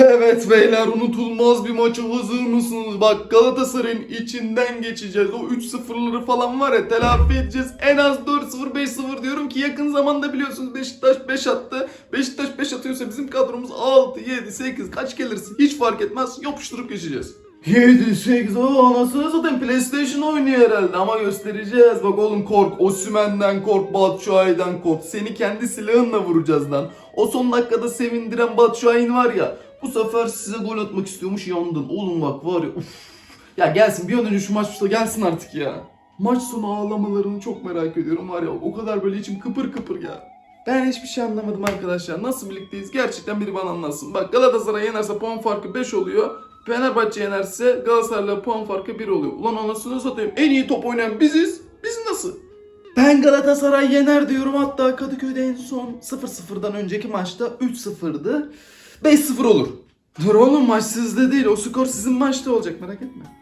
Evet beyler unutulmaz bir maça hazır mısınız? Bak Galatasaray'ın içinden geçeceğiz. O 3-0'ları falan var ya telafi edeceğiz. En az 4-0 5-0 diyorum ki yakın zamanda biliyorsunuz Beşiktaş 5 attı. Beşiktaş 5 atıyorsa bizim kadromuz 6, 7, 8 kaç gelirse hiç fark etmez yapıştırıp geçeceğiz. 7, 8, o anasını satayım PlayStation oynuyor herhalde ama göstereceğiz. Bak oğlum kork, Osimhen'den kork, Batshuayi'den kork. Seni kendi silahınla vuracağız lan. O son dakikada sevindiren Batshuayi'nin var ya. Bu sefer size gol atmak istiyormuş yandın. Oğlum bak var ya uf. Ya gelsin bir an önce şu maç başla gelsin artık ya. Maç sonu ağlamalarını çok merak ediyorum var ya o kadar böyle içim kıpır kıpır ya. Ben hiçbir şey anlamadım arkadaşlar. Nasıl birlikteyiz? Gerçekten biri bana anlatsın. Bak Galatasaray yenerse puan farkı 5 oluyor. Fenerbahçe yenerse Galatasaray'la puan farkı 1 oluyor. Ulan anasını satayım. En iyi top oynayan biziz. Biz nasıl? Ben Galatasaray yener diyorum. Hatta Kadıköy'de en son 0-0'dan önceki maçta 3-0'dı. 5-0 olur. Dur oğlum maç sizde değil. O skor sizin maçta olacak merak etme.